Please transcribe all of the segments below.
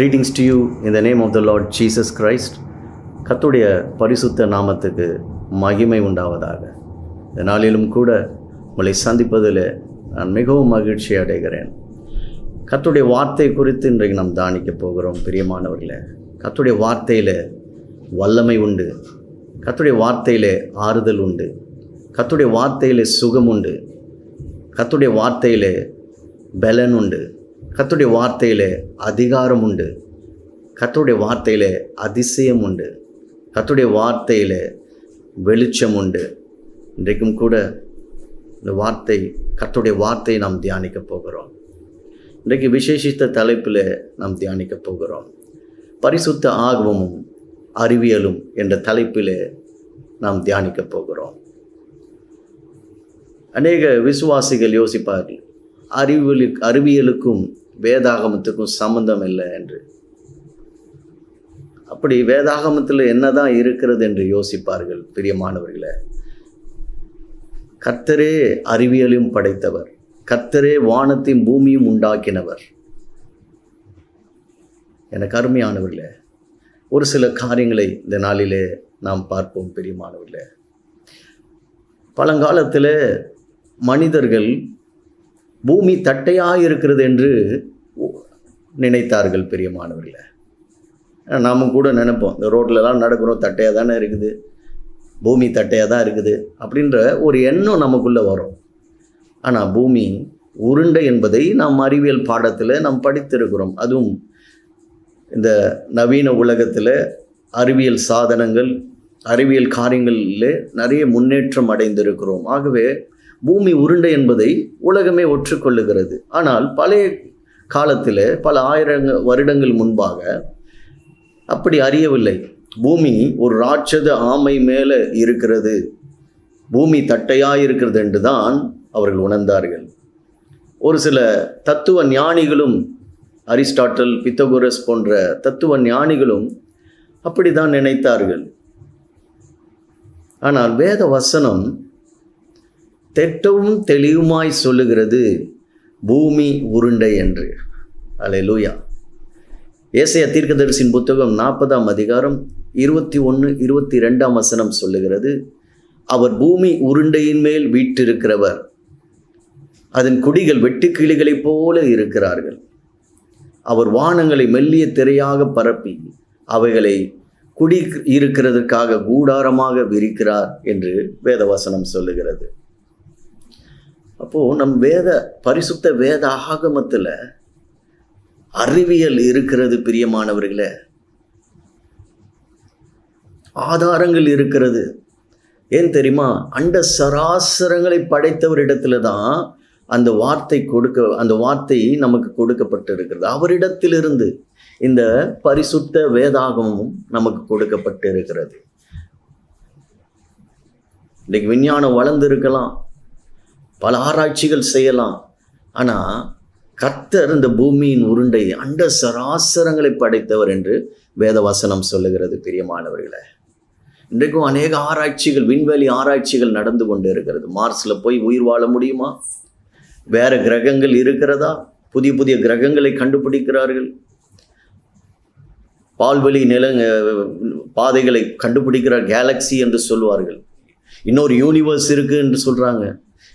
Greetings to you in the name of the lord Jesus Christ கத்துடைய பரிசுத்த நாமத்துக்கு மகிமை உண்டாவதாக. இந்த நாளிலும் கூட உங்களை சந்திப்பதில் நான் மிகவும் மகிழ்ச்சி அடைகிறேன். கத்துடைய வார்த்தை குறித்து இன்றைக்கு நாம் தானிக்க போகிறோம் பிரியமானவர்களே. கத்துடைய வார்த்தையில் வல்லமை உண்டு. கத்துடைய வார்த்தையில் ஆறுதல் உண்டு. கத்துடைய வார்த்தையில் சுகம் உண்டு. கத்துடைய வார்த்தையில் பலன் உண்டு. கத்துடைய வார்த்தையில் அதிகாரம் உண்டு கத்துடைய வார்த்தையில் அதிசயம் உண்டு கத்துடைய வார்த்தையில் வெளிச்சம் உண்டு இன்றைக்கும் கூட இந்த வார்த்தை கத்துடைய வார்த்தையை நாம் தியானிக்க போகிறோம். இன்றைக்கு விசேஷித்த தலைப்பில் நாம் தியானிக்க போகிறோம். பரிசுத்த ஆர்வமும் அறிவியலும் என்ற தலைப்பில் நாம் தியானிக்க போகிறோம். அநேக விசுவாசிகள் யோசிப்பார்கள் அறிவியலு அறிவியலுக்கும் வேதாகமத்துக்கும் சம்பந்தம் இல்லை என்று. அப்படி வேதாகமத்தில் என்னதான் இருக்கிறது என்று யோசிப்பார்கள் பிரியமானவர்களே. கர்த்தரே அறிவியலையும் படைத்தவர். கர்த்தரே வானத்தையும் பூமியும் உண்டாக்கினவர். எனக்கு அருமையானவர்களே ஒரு சில காரியங்களை இந்த நாளிலே நாம் பார்ப்போம் பிரியமானவர்களே. பழங்காலத்தில் மனிதர்கள் பூமி தட்டையாக இருக்கிறது என்று நினைத்தார்கள் பெரிய மாணவர்களை நாம் கூட நினைப்போம் இந்த ரோட்லலாம் நடக்கிறோம் தட்டையாக தானே இருக்குது பூமி தட்டையாக தான் இருக்குது அப்படின்ற ஒரு எண்ணம் நமக்குள்ளே வரும். ஆனால் பூமி உருண்டை என்பதை நாம் அறிவியல் பாடத்தில் நாம் படித்திருக்கிறோம். அதுவும் இந்த நவீன உலகத்தில் அறிவியல் சாதனங்கள் அறிவியல் காரியங்களில் நிறைய முன்னேற்றம் அடைந்திருக்கிறோம். ஆகவே பூமி உருண்டை என்பதை உலகமே ஒற்றுக்கொள்ளுகிறது. ஆனால் பழைய காலத்தில் பல ஆயிரங்க வருடங்கள் முன்பாக அப்படி அறியவில்லை. பூமி ஒரு ராட்சத ஆமை மேலே இருக்கிறது. பூமி தட்டையாக இருக்கிறது என்று தான் அவர்கள் உணர்ந்தார்கள். ஒரு சில தத்துவ ஞானிகளும் அரிஸ்டாட்டல் பித்தகுரஸ் போன்ற தத்துவ ஞானிகளும் அப்படி தான் நினைத்தார்கள். ஆனால் வேத வசனம் தெட்டவும் தெளிவுமாய் சொல்லுகிறது பூமி உருண்டை என்று. அலை லூயா ஏசைய தீர்க்கதரிசின் புத்தகம் நாற்பதாம் அதிகாரம் இருபத்தி ஒன்று இருபத்தி ரெண்டாம் வசனம் சொல்லுகிறது அவர் பூமி உருண்டையின் மேல் வீற்றிருக்கிறவர். அதன் குடிகள் வெட்டுக்கிளிகளைப் போல இருக்கிறார்கள். அவர் வானங்களை மெல்லிய திரையாக பரப்பி அவைகளை குடி இருக்கிறதற்காக கூடாரமாக விரிக்கிறார் என்று வேதவசனம் சொல்லுகிறது. அப்போது நம் வேத பரிசுத்த வேத ஆகமத்தில் அறிவியல் இருக்கிறது பிரியமானவர்களே. ஆதாரங்கள் இருக்கிறது. ஏன் தெரியுமா? அண்ட சராசரங்களை படைத்தவரிடத்துல தான் அந்த வார்த்தை கொடுக்க அந்த வார்த்தை நமக்கு கொடுக்கப்பட்டு இருக்கிறது அவரிடத்திலிருந்து இந்த பரிசுத்த வேதாகமும் நமக்கு கொடுக்கப்பட்டு இருக்கிறது இன்றைக்கு விஞ்ஞானம் வளர்ந்து இருக்கலாம் பல ஆராய்ச்சிகள் செய்யலாம். ஆனால் கர்த்தர் இந்த பூமியின் உருண்டை அண்ட சராசரங்களை படைத்தவர் என்று வேதவசனம் சொல்லுகிறது பிரியமானவர்களை. இன்றைக்கும் அநேக ஆராய்ச்சிகள் விண்வெளி ஆராய்ச்சிகள் நடந்து கொண்டு இருக்கிறது. மார்ஸில் போய் உயிர் வாழ முடியுமா? வேறு கிரகங்கள் இருக்கிறதா? புதிய புதிய கிரகங்களை கண்டுபிடிக்கிறார்கள். பால்வெளி நில பாதைகளை கண்டுபிடிக்கிறார் கேலக்சி என்று சொல்வார்கள். இன்னொரு யூனிவர்ஸ் இருக்குது என்று சொல்கிறாங்க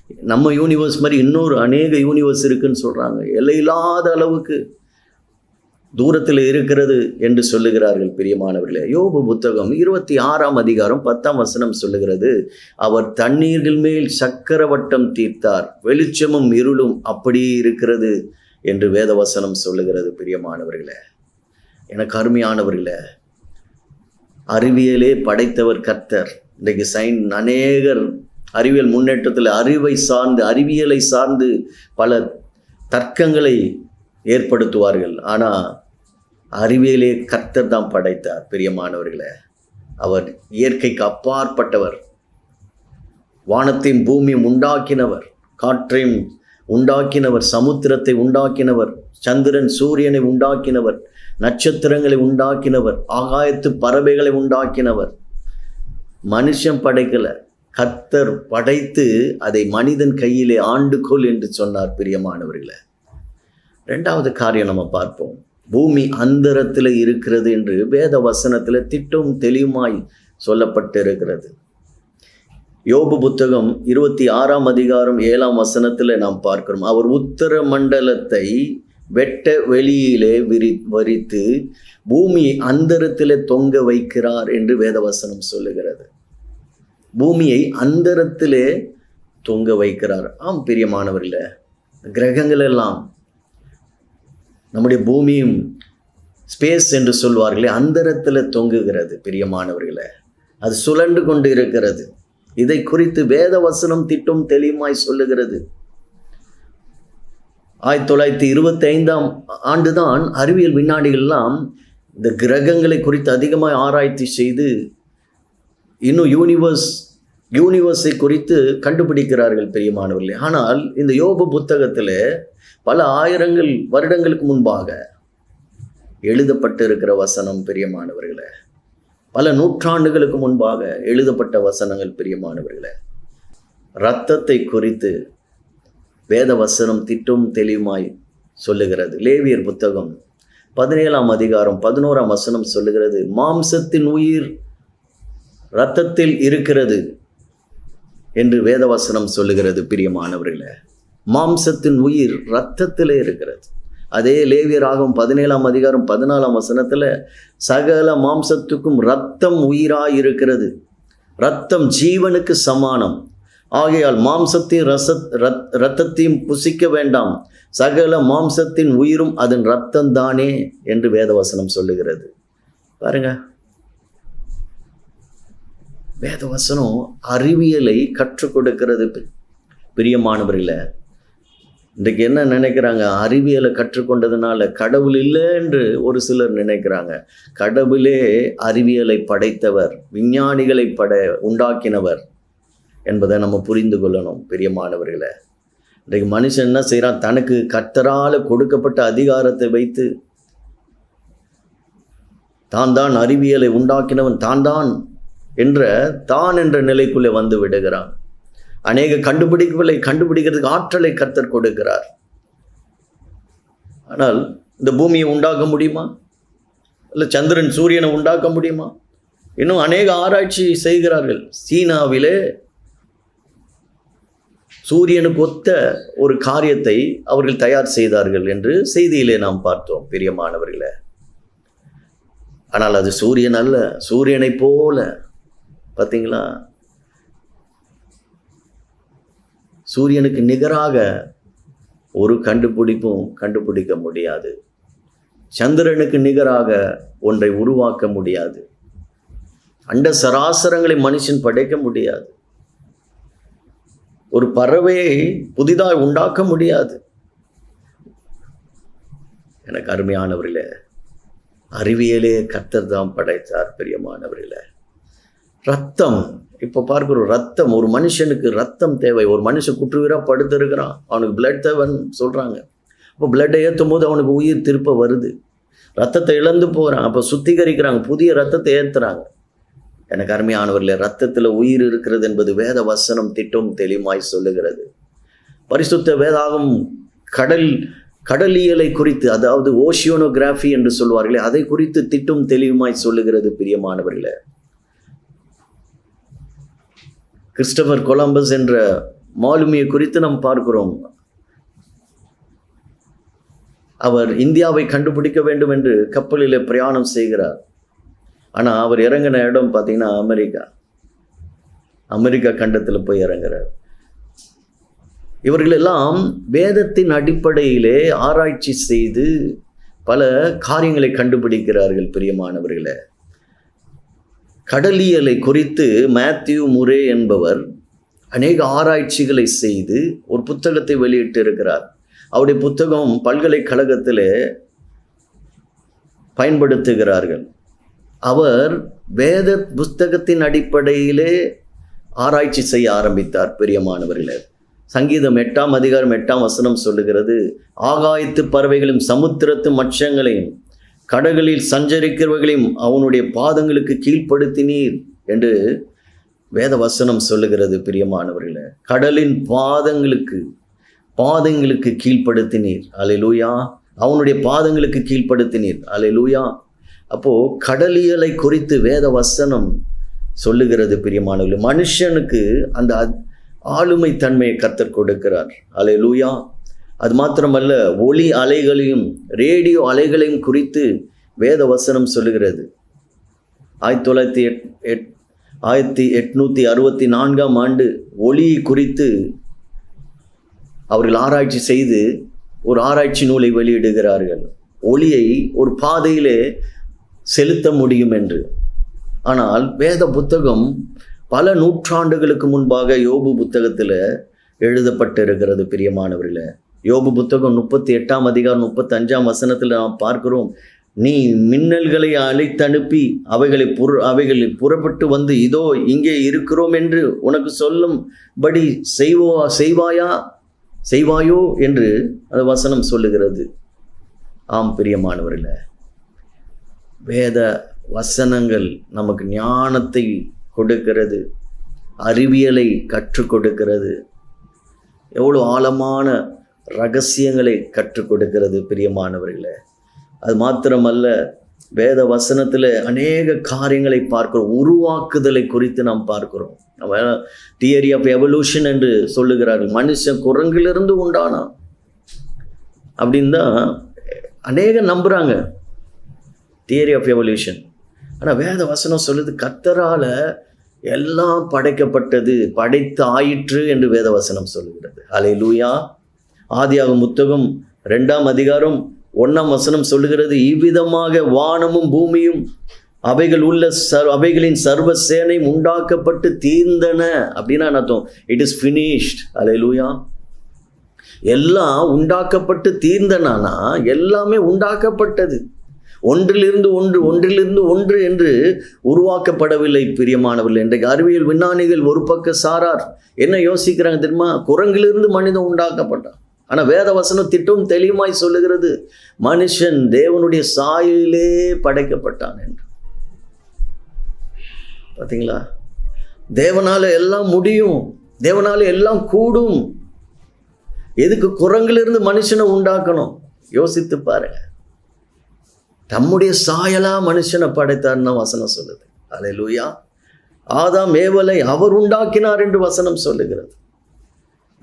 நம்ம யூனிவர்ஸ் மாதிரி இன்னொரு அநேக யூனிவர்ஸ் இருக்குன்னு சொல்கிறாங்க எல்லையில்லாத அளவுக்கு தூரத்தில் இருக்கிறது என்று சொல்லுகிறார்கள் பிரியமானவர்களே. யோபு புத்தகம் இருபத்தி ஆறாம் அதிகாரம் பத்தாம் வசனம் சொல்லுகிறது அவர் தண்ணீர்கள் மேல் சக்கரவட்டம் தீர்த்தார் வெளிச்சமும் இருளும் அப்படியே இருக்கிறது என்று வேதவசனம் சொல்லுகிறது பிரியமானவர்களே. எனக்கு அருமையானவர்களே அறிவியலே படைத்தவர் கர்த்தர். இன்றைக்கு சைன் அநேகர் அறிவியல் முன்னேற்றத்தில் அறிவை சார்ந்து அறிவியலை சார்ந்து பல தர்க்கங்களை ஏற்படுத்துவார்கள். ஆனால் அறிவியலே கர்த்தர் தான் படைத்தார் பிரியமானவர்களே அவர் இயற்கைக்கு அப்பாற்பட்டவர். வானத்தையும் பூமியும் உண்டாக்கினவர். காற்றையும் உண்டாக்கினவர். சமுத்திரத்தை உண்டாக்கினவர். சந்திரன் சூரியனை உண்டாக்கினவர். நட்சத்திரங்களை உண்டாக்கினவர். ஆகாயத்து பறவைகளை உண்டாக்கினவர். மனுஷன் படைக்கலை. கத்தர் படைத்து அதை மனிதன் கையிலே ஆண்டுகோல் என்று சொன்னார் பிரியமானவர்களை. ரெண்டாவது காரியம் நம்ம பார்ப்போம். பூமி அந்தரத்தில் இருக்கிறது என்று வேத வசனத்தில் திட்டம் தெளிவுமாய் சொல்லப்பட்டிருக்கிறது. யோபு புத்தகம் இருபத்தி ஆறாம் அதிகாரம் ஏழாம் வசனத்தில் நாம் பார்க்கிறோம். அவர் உத்தர மண்டலத்தை வெட்ட வெளியிலே விரி வரித்து பூமி அந்தரத்தில் தொங்க வைக்கிறார் என்று வேதவசனம் சொல்லுகிறது. பூமியை அந்தரத்திலே தொங்க வைக்கிறார். ஆம் பிரியமானவர்கள கிரகங்கள் எல்லாம் நம்முடைய பூமியும் ஸ்பேஸ் என்று சொல்வார்களே அந்தரத்தில் தொங்குகிறது பிரியமானவர்களே அது சுழன்று கொண்டு இருக்கிறது இதை குறித்து வேத வசனம் திட்டம் தெளிவாய் சொல்லுகிறது. ஆயிரத்தி தொள்ளாயிரத்தி இருபத்தி ஐந்தாம் ஆண்டுதான் அறிவியல் விண்ணாடிகள்லாம் இந்த கிரகங்களை குறித்து அதிகமாக ஆராய்ச்சி செய்து இன்னும் யூனிவர்ஸ் யூனிவர்ஸை குறித்து கண்டுபிடிக்கிறார்கள் பெரியமானவர்களே. ஆனால் இந்த யோபு புத்தகத்தில் பல ஆயிரங்கள் வருடங்களுக்கு முன்பாக எழுதப்பட்டிருக்கிற வசனம் பெரியமானவர்களே. பல நூற்றாண்டுகளுக்கு முன்பாக எழுதப்பட்ட வசனங்கள் பிரியமானவர்களே. இரத்தத்தை குறித்து வேத வசனம் திட்டும் தெளிவுமாய் சொல்லுகிறது. லேவியர் புத்தகம் பதினேழாம் அதிகாரம் பதினோராம் வசனம் சொல்லுகிறது மாம்சத்தின் உயிர் இரத்தத்தில் இருக்கிறது. என்று வேதவசனம் சொல்லுகிறது பிரியமானவர்களே. மாம்சத்தின் உயிர் இரத்தத்திலே இருக்கிறது. அதே லேவியராகும் பதினேழாம் அதிகாரம் பதினாலாம் வசனத்தில் சகல மாம்சத்துக்கும் ரத்தம் உயிராக இருக்கிறது ரத்தம் ஜீவனுக்கு சமானம். ஆகையால் மாம்சத்தையும் ரச ரத் ரத்தத்தையும் புசிக்க வேண்டாம். சகல மாம்சத்தின் உயிரும் அதன் ரத்தம்தானே என்று வேதவசனம் சொல்லுகிறது. பாருங்கள் வேதவசனம் அறிவியலை கற்றுக் கொடுக்கிறது பிரியமானவர்களே இன்றைக்கு என்ன நினைக்கிறாங்க? அறிவியலை கற்றுக்கொண்டதுனால கடவுள் இல்லை என்று ஒரு சிலர் நினைக்கிறாங்க. கடவுளே அறிவியலை படைத்தவர் விஞ்ஞானிகளை பட உண்டாக்கினவர் என்பதை நம்ம புரிந்து கொள்ளணும் பிரியமானவர்களை. இன்றைக்கு மனுஷன் என்ன செய்கிறான் தனக்கு கத்தரால் கொடுக்கப்பட்ட அதிகாரத்தை வைத்து தான் தான் அறிவியலை உண்டாக்கினவன் தான் தான் என்ற தான் என்ற நிலைக்குள்ளே வந்து விடுகிறான். அநேக கண்டுபிடிப்புகளை கண்டுபிடிக்கிறதுக்கு ஆற்றலை கத்தர் கொடுக்கிறார். ஆனால் இந்த பூமியை உண்டாக்க முடியுமா? இல்லை சந்திரன் சூரியனை உண்டாக்க முடியுமா? இன்னும் அநேக ஆராய்ச்சி செய்கிறார்கள். சீனாவிலே சூரியனுக்கு ஒத்த ஒரு காரியத்தை அவர்கள் தயார் செய்தார்கள் என்று செய்தியிலே நாம் பார்த்தோம் பெரிய மாணவர்களை ஆனால் அது சூரியன் அல்ல சூரியனை போல. பார்த்தீங்களா சூரியனுக்கு நிகராக ஒரு கண்டுபிடிப்பும் கண்டுபிடிக்க முடியாது. சந்திரனுக்கு நிகராக ஒன்றை உருவாக்க முடியாது. அண்ட சராசரங்களை மனுஷன் படைக்க முடியாது. ஒரு பறவையை புதிதாக உண்டாக்க முடியாது. எனக்கு அருமையானவர்களே அறிவியலே கத்தர் தான் படைத்தார் பிரியமானவர்களே. ரத்தம். இப்போ பார்க்குறோம் ரத்தம். ஒரு மனுஷனுக்கு ரத்தம் தேவை. ஒரு மனுஷன் குற்றுவீராக படுத்திருக்கிறான். அவனுக்கு பிளட் தேவைன்னு சொல்கிறாங்க அப்போ பிளட்டை ஏற்றும் போது அவனுக்கு உயிர் திருப்ப வருது. ரத்தத்தை இழந்து போகிறான் அப்போ சுத்திகரிக்கிறாங்க. புதிய ரத்தத்தை ஏற்றுறாங்க எனக்கு அருமையானவர்களே ரத்தத்தில் உயிர் இருக்கிறது என்பது வேத வசனம் திட்டம் தெளிவாய் சொல்லுகிறது. பரிசுத்த வேதாகம் கடல் கடலியலை குறித்து அதாவது ஓஷியோனோகிராஃபி என்று சொல்வார்களே அதை குறித்து திட்டம் தெளிவுமாய் சொல்லுகிறது பிரியமானவர்களே. கிறிஸ்டபர் கொலம்பஸ் என்ற மாலுமியை குறித்து நாம் பார்க்கிறோம். அவர் இந்தியாவை கண்டுபிடிக்க வேண்டும் என்று கப்பலில் பிரயாணம் செய்கிறார். ஆனால் அவர் இறங்கின இடம் பார்த்தீங்கன்னா அமெரிக்கா. அமெரிக்கா கண்டத்தில் போய் இறங்குறார். இவர்களெல்லாம் வேதத்தின் அடிப்படையிலே ஆராய்ச்சி செய்து பல காரியங்களை கண்டுபிடிக்கிறார்கள் பிரியமானவர்களை. கடலியலை குறித்து மேத்யூ முரே என்பவர் அநேக ஆராய்ச்சிகளை செய்து ஒரு புத்தகத்தை வெளியிட்டு இருக்கிறார் அவருடைய புத்தகம் பல்கலைக்கழகத்தில் பயன்படுத்துகிறார்கள். அவர் வேத புஸ்தகத்தின் அடிப்படையிலே ஆராய்ச்சி செய்ய ஆரம்பித்தார் பிரியமானவர்களே. சங்கீதம் எட்டாம் அதிகாரம் எட்டாம் வசனம் சொல்லுகிறது ஆகாயத்து பறவைகளும் சமுத்திரத்து மட்சங்களையும் கடகளில் சஞ்சரிக்கிறவர்களையும் அவனுடைய பாதங்களுக்கு கீழ்ப்படுத்தினீர் என்று வேத வசனம் சொல்லுகிறது பிரியமானவர்களே. கடலின் பாதங்களுக்கு பாதங்களுக்கு கீழ்ப்படுத்தினீர். லூயா அவனுடைய பாதங்களுக்கு கீழ்ப்படுத்தினீர். லூயா அப்போது கடலியலை குறித்து வேத வசனம் சொல்லுகிறது பிரியமானவர்கள். மனுஷனுக்கு அந்த ஆளுமை தன்மையை கத்தர் கொடுக்கிறார். லூயா அது மாத்திரமல்ல ஒளி அலைகளையும் ரேடியோ அலைகளையும் குறித்து வேத வசனம் சொல்லுகிறது. ஆயிரத்தி தொள்ளாயிரத்தி எட் எட் ஆயிரத்தி எட்நூற்றி அறுபத்தி நான்காம் ஆண்டு ஒளியை குறித்து அவர்கள் ஆராய்ச்சி செய்து ஒரு ஆராய்ச்சி நூலை வெளியிடுகிறார்கள். ஒளியை ஒரு பாதையிலே செலுத்த முடியும் என்று. ஆனால் வேத புத்தகம் பல நூற்றாண்டுகளுக்கு முன்பாக யோபு புத்தகத்தில் எழுதப்பட்டிருக்கிறது பிரியமானவர்களே. யோபு புத்தகம் முப்பத்தி எட்டாம் அதிகாரம் முப்பத்தி அஞ்சாம் வசனத்தில் நாம் பார்க்கிறோம். நீ மின்னல்களை அழைத்தனுப்பி அவைகளை புற அவைகளை புறப்பட்டு வந்து இதோ இங்கே இருக்கிறோம் என்று உனக்கு சொல்லும்படி செய்வோ செய்வாயா? செய்வாயோ என்று அந்த வசனம் சொல்லுகிறது. ஆம் பிரியமானவரில் வேத வசனங்கள் நமக்கு ஞானத்தை கொடுக்கிறது அறிவியலை கற்றுக் கொடுக்கிறது. எவ்வளோ ஆழமான ரகசியங்களை கற்றுக் கொடுக்கிறது பிரியமானவர்களே. அது மாத்திரமல்ல வேத வசனத்தில் அநேக காரியங்களை பார்க்கிறோம். உருவாக்குதலை குறித்து நாம் பார்க்கிறோம். நம்ம தியரி ஆஃப் எவல்யூஷன் என்று சொல்லுகிறார்கள். மனுஷன் குரங்கிலிருந்து உண்டானா? அப்படின்னு தான் அநேக நம்புகிறாங்க தியரி ஆஃப் எவல்யூஷன் ஆனால் வேத வசனம் சொல்லுது கத்தரால் எல்லாம் படைக்கப்பட்டது படைத்து ஆயிற்று என்று வேத வசனம் சொல்லுகிறது. அலை லூயா ஆதியாகும் புத்தகம் ரெண்டாம் அதிகாரம் ஒன்றாம் வசனம் சொல்லுகிறது இவ்விதமாக வானமும் பூமியும் அவைகள் உள்ள சர் அவைகளின் சர்வ சேனையும் உண்டாக்கப்பட்டு தீர்ந்தன. அப்படின்னா என்ன அர்த்தம்? இட் இஸ் ஃபினிஷ்ட் அலை லூயா எல்லாம் உண்டாக்கப்பட்டு தீர்ந்தனானா எல்லாமே உண்டாக்கப்பட்டது. ஒன்றிலிருந்து ஒன்று ஒன்றிலிருந்து ஒன்று என்று உருவாக்கப்படவில்லை பிரியமானவர்கள். இன்றைக்கு அறிவியல் விஞ்ஞானிகள் ஒரு பக்க சாரார். என்ன யோசிக்கிறாங்க தெரியுமா? குரங்கிலிருந்து மனிதன் உண்டாக்கப்பட்டான். ஆனால் வேத வசனம் திட்டம் தெளிவாய் சொல்லுகிறது மனுஷன் தேவனுடைய சாயலிலே படைக்கப்பட்டான் என்று. பார்த்தீங்களா தேவனால எல்லாம் முடியும் தேவனால எல்லாம் கூடும். எதுக்கு குரங்கிலிருந்து மனுஷனை உண்டாக்கணும்? யோசித்து பாருங்க. தம்முடைய சாயலா மனுஷனை படைத்தார்னு வசனம் சொல்லுது. அல்லேலூயா ஆதாம் ஏவலை அவர் உண்டாக்கினார் என்று வசனம் சொல்லுகிறது.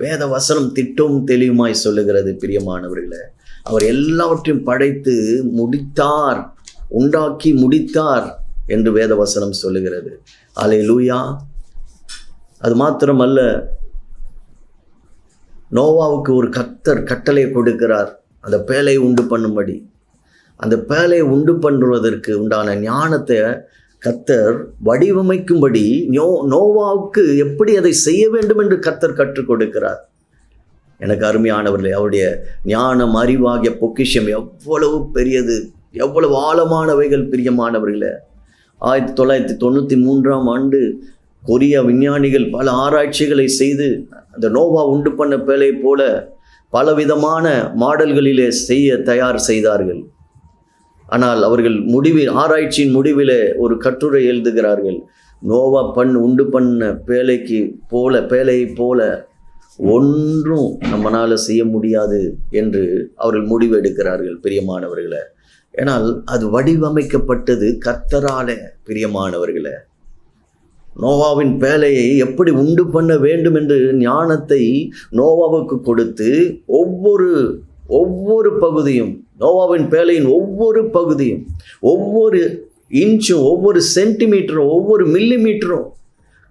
வேத வசனம் திட்டும் தெளிவுமாய் சொல்லுகிறது பிரியமானவர்களை. அவர் எல்லாவற்றையும் படைத்து முடித்தார் உண்டாக்கி முடித்தார் என்று வேத வசனம் சொல்லுகிறது. லூயா அது மாத்திரமல்ல நோவாவுக்கு ஒரு கத்தர் கட்டளை கொடுக்கிறார். அந்த பேலையை உண்டு பண்ணும்படி. அந்த பேலையை உண்டு பண்ணுவதற்கு உண்டான ஞானத்தை கத்தர் வடிவமைக்கும்படி நோ நோவாவுக்கு எப்படி அதை செய்ய வேண்டும் என்று கத்தர் கற்றுக் கொடுக்கிறார். எனக்கு அருமையானவர்களே அவருடைய ஞானம் அறிவாகிய பொக்கிஷம் எவ்வளவு பெரியது எவ்வளவு ஆழமானவைகள் பிரியமானவர்களே. ஆயிரத்தி தொள்ளாயிரத்தி தொண்ணூற்றி மூன்றாம் ஆண்டு கொரிய விஞ்ஞானிகள் பல ஆராய்ச்சிகளை செய்து அந்த நோவா உண்டு பண்ண பேலை போல பலவிதமான மாடல்களிலே செய்ய தயார் செய்தார்கள். ஆனால் அவர்கள் முடிவில் ஆராய்ச்சியின் முடிவிலே ஒரு கட்டுரை எழுதுகிறார்கள். நோவா பண் உண்டு பண்ண பேலைக்கு போல பேலையை போல ஒன்றும் நம்மளால் செய்ய முடியாது என்று அவர்கள் முடிவு எடுக்கிறார்கள் பிரியமானவர்களை. ஏனால் அது வடிவமைக்கப்பட்டது கத்தராலே பிரியமானவர்களை. நோவாவின் பேலையை எப்படி உண்டு பண்ண வேண்டும் என்று ஞானத்தை நோவாவுக்கு கொடுத்து ஒவ்வொரு ஒவ்வொரு பகுதியும் நோவாவின் பேலையின் ஒவ்வொரு பகுதியும் ஒவ்வொரு இன்ச்சும் ஒவ்வொரு சென்டிமீட்டரும் ஒவ்வொரு மில்லி மீட்டரும்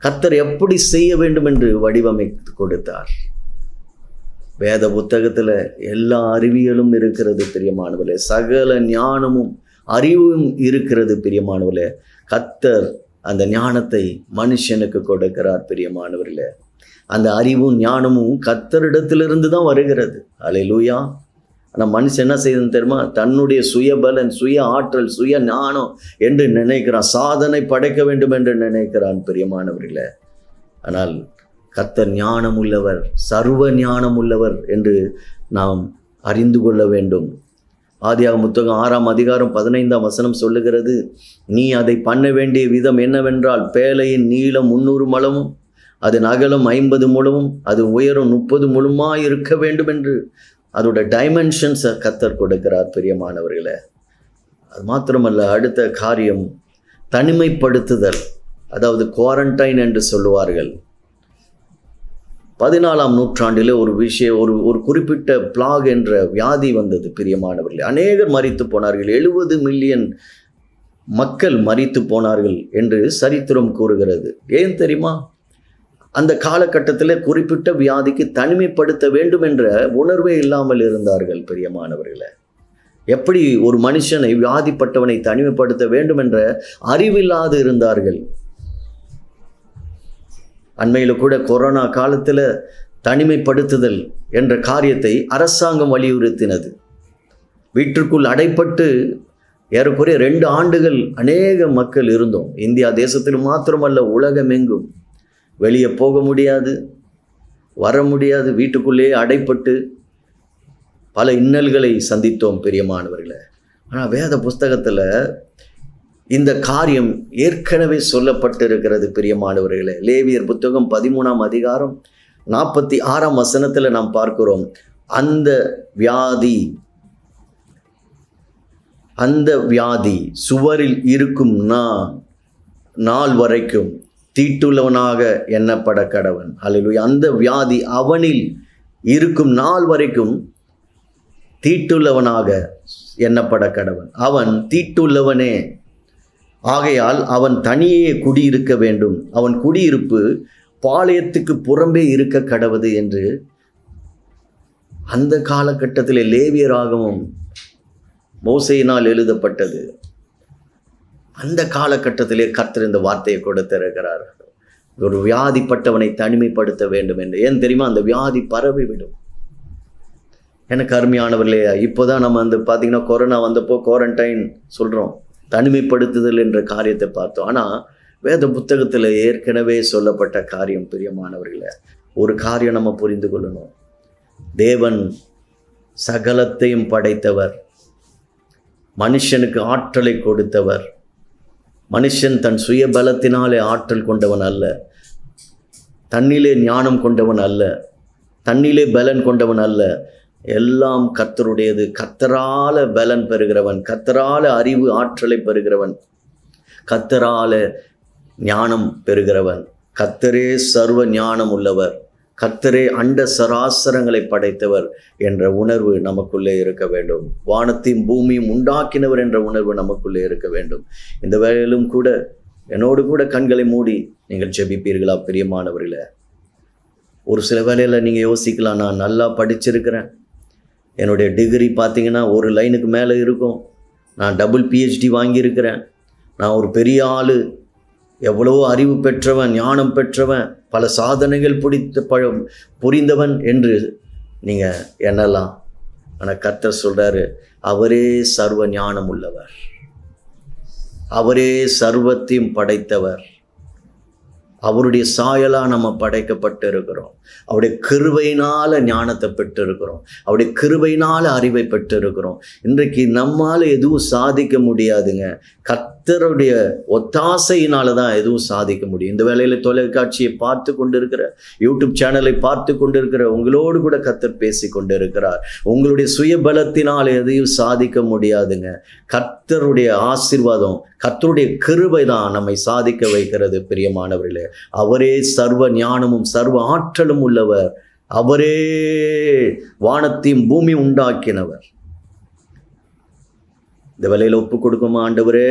கத்தர் எப்படி செய்ய வேண்டும் என்று வடிவமைத்து கொடுத்தார். வேத புத்தகத்தில் எல்லா அறிவியலும் இருக்கிறது பிரியமானவர்களே. சகல ஞானமும் அறிவும் இருக்கிறது பிரியமானவர்களே. கத்தர் அந்த ஞானத்தை மனுஷனுக்கு கொடுக்கிறார் பிரியமானவர்களே. அந்த அறிவும் ஞானமும் கத்தரிடத்திலிருந்து தான் வருகிறது. அலை லூயா ஆனால் மனுஷன் என்ன செய்யணும் தெரியுமா? தன்னுடைய சுயபலன் சுய ஆற்றல் சுய ஞானம் என்று நினைக்கிறான். சாதனை படைக்க வேண்டும் என்று நினைக்கிறான் பிரியமானவர்களே. ஆனால் கத்தர் ஞானம் உள்ளவர் சர்வ ஞானம் உள்ளவர் என்று நாம் அறிந்து கொள்ள வேண்டும். ஆதியாக புத்தகம் ஆறாம் அதிகாரம் பதினைந்தாம் வசனம் சொல்லுகிறது நீ அதை பண்ண வேண்டிய விதம் என்னவென்றால் பேழையின் நீளம் முன்னூறு மலமும் அதன் அகலம் ஐம்பது முழமும் அது உயரம் முப்பது முழுமா இருக்க வேண்டும் என்று அதோட டைமென்ஷன்ஸை கத்தர் கொடுக்கிறார் பெரியமானவர்களை. அது மாத்திரமல்ல அடுத்த காரியம் தனிமைப்படுத்துதல் அதாவது குவாரண்டைன் என்று சொல்லுவார்கள். பதினாலாம் நூற்றாண்டில் ஒரு விஷயம் ஒரு ஒரு குறிப்பிட்ட பிளாக் என்ற வியாதி வந்தது பிரியமானவர்கள். அநேகர் மறித்து போனார்கள் எழுபது மில்லியன் மக்கள் மறித்து போனார்கள் என்று சரித்திரம் கூறுகிறது. ஏன் தெரியுமா? அந்த காலகட்டத்தில் குறிப்பிட்ட வியாதிக்கு தனிமைப்படுத்த வேண்டும் என்ற உணர்வே இல்லாமல் இருந்தார்கள் பிரியமானவர்களே. எப்படி ஒரு மனுஷனை வியாதிப்பட்டவனை தனிமைப்படுத்த வேண்டும் என்ற அறிவில்லாது இருந்தார்கள்? அண்மையில் கூட கொரோனா காலத்தில் தனிமைப்படுத்துதல் என்ற காரியத்தை அரசாங்கம் வலியுறுத்தினது. வீட்டிற்குள் அடைப்பட்டு ஏறக்குறைய ரெண்டு ஆண்டுகள் அநேக மக்கள் இருந்தோம். இந்தியா தேசத்தில் மாத்திரமல்ல உலகமெங்கும். வெளியே போக முடியாது வர முடியாது வீட்டுக்குள்ளேயே அடைப்பட்டு பல இன்னல்களை சந்தித்தோம் பெரியமானவர்களை ஆனால் வேத புஸ்தகத்தில் இந்த காரியம் ஏற்கனவே சொல்லப்பட்டிருக்கிறது பிரியமானவர்களே லேவியர் புத்தகம் பதிமூணாம் அதிகாரம் நாற்பத்தி ஆறாம் வசனத்தில் நாம் பார்க்கிறோம் அந்த வியாதி அந்த வியாதி சுவரில் இருக்கும் நான் நாள் வரைக்கும் தீட்டுள்ளவனாக எண்ணப்பட கடவன். அல்லது அந்த வியாதி அவனில் இருக்கும் நாள் வரைக்கும் தீட்டுள்ளவனாக எண்ணப்பட கடவன். அவன் தீட்டுள்ளவனே. ஆகையால் அவன் தனியே குடியிருக்க வேண்டும். அவன் குடியிருப்பு பாளையத்துக்கு புறம்பே இருக்க கடவுது என்று அந்த காலகட்டத்தில் லேவியராகவும் மோசையினால் எழுதப்பட்டது. அந்த காலகட்டத்திலே கர்த்தர் இந்த வார்த்தையை கொடுத்திருக்கிறார். ஒரு வியாதிப்பட்டவனை தனிமைப்படுத்த வேண்டும் என்று. ஏன் தெரியுமா? அந்த வியாதி பரவி விடும் எனக்கு அருமையானவர்களே இப்போதான் நம்ம வந்து பார்த்தீங்கன்னா கொரோனா வந்தப்போ குவாரண்டைன் சொல்கிறோம் தனிமைப்படுத்துதல் என்ற காரியத்தை பார்த்தோம். ஆனால் வேத புத்தகத்தில் ஏற்கனவே சொல்லப்பட்ட காரியம் பிரியமானவர்களே ஒரு காரியம் நம்ம புரிந்து கொள்ளணும். தேவன் சகலத்தையும் படைத்தவர். மனுஷனுக்கு ஆற்றலை கொடுத்தவர். மனுஷன் தன் சுய பலத்தினாலே ஆற்றல் கொண்டவன் அல்ல. தன்னிலே ஞானம் கொண்டவன் அல்ல. தன்னிலே பலன் கொண்டவன் அல்ல. எல்லாம் கத்தருடையது கத்தரால பலன் பெறுகிறவன் கத்தரால அறிவு ஆற்றலை பெறுகிறவன் கத்தரால ஞானம் பெறுகிறவன். கத்தரே சர்வ ஞானம் உள்ளவர். கத்தரே அண்ட சராசரங்களை படைத்தவர் என்ற உணர்வு நமக்குள்ளே இருக்க வேண்டும். வானத்தையும் பூமியும் உண்டாக்கினவர் என்ற உணர்வு நமக்குள்ளே இருக்க வேண்டும். இந்த வேளையிலும் கூட என்னோடு கூட கண்களை மூடி நீங்கள் ஜெபிப்பீர்களா பிரியமானவர்களே? ஒரு சில வேலையில் நீங்கள் யோசிக்கலாம் நான் நல்லா படிச்சிருக்கிறேன். என்னுடைய டிகிரி பார்த்தீங்கன்னா ஒரு லைனுக்கு மேலே இருக்கும். நான் டபுள் பிஹெச்டி வாங்கியிருக்கிறேன். நான் ஒரு பெரிய ஆள். எவ்வளவோ அறிவு பெற்றவன் ஞானம் பெற்றவன் பல சாதனைகள் பிடித்த பழ புரிந்தவன் என்று நீங்கள் எண்ணலாம். ஆனால் கர்த்தர் சொல்கிறாரு அவரே சர்வ ஞானம் உள்ளவர். அவரே சர்வத்தையும் படைத்தவர். அவருடைய சாயலாக நம்ம படைக்கப்பட்டு இருக்கிறோம் அவருடைய கிருபையினால ஞானத்தை பெற்று இருக்கிறோம் அவருடைய கிருபையினால அறிவை பெற்று இருக்கிறோம் இன்றைக்கு நம்மால் எதுவும் சாதிக்க முடியாதுங்க. கத் கத்தருடைய ஒத்தாசையினால தான் எதுவும் சாதிக்க முடியும். இந்த வேலையில் தொலைக்காட்சியை பார்த்து கொண்டு இருக்கிற யூடியூப் சேனலை பார்த்து கொண்டு இருக்கிற உங்களோடு கூட கத்தர் பேசி கொண்டு இருக்கிறார் உங்களுடைய சுயபலத்தினால் எதையும் சாதிக்க முடியாதுங்க. கர்த்தருடைய ஆசீர்வாதம் கர்த்தருடைய கிருபை தான் நம்மை சாதிக்க வைக்கிறது பிரியமானவர்களே. அவரே சர்வ ஞானமும் சர்வ ஆற்றலும் உள்ளவர். அவரே வானத்தையும் பூமி உண்டாக்கினவர். இந்த வேலையில் ஒப்பு கொடுக்குமா ஆண்டவரே?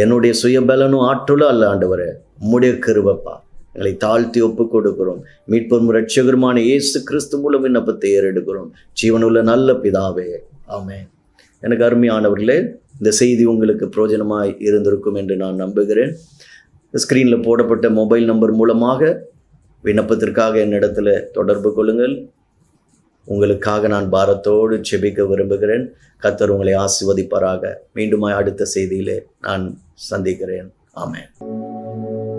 என்னுடைய சுயபலனும் ஆற்றலும் அல்ல ஆண்டவரே. உம்முடைய கிருபப்பா. எங்களை தாழ்த்தி ஒப்பு கொடுக்கிறோம் மீட்பும் ரட்சகருமான இயேசு கிறிஸ்து மூலம் விண்ணப்பத்தை ஏறெடுக்கிறோம். ஜீவனுள்ள நல்ல பிதாவே. ஆமே எனக்கு அருமையானவர்களே இந்த செய்தி உங்களுக்கு பிரயோஜனமாக இருந்திருக்கும் என்று நான் நம்புகிறேன். ஸ்க்ரீனில் போடப்பட்ட மொபைல் நம்பர் மூலமாக விண்ணப்பத்திற்காக என்னிடத்தில் தொடர்பு கொள்ளுங்கள். உங்களுக்காக நான் பாரத்தோடு செபிக்க விரும்புகிறேன். கத்தர் உங்களை ஆசிர்வதிப்பாராக. மீண்டுமாய் அடுத்த செய்தியிலே நான் சந்திக்கிறேன். ஆமேன்.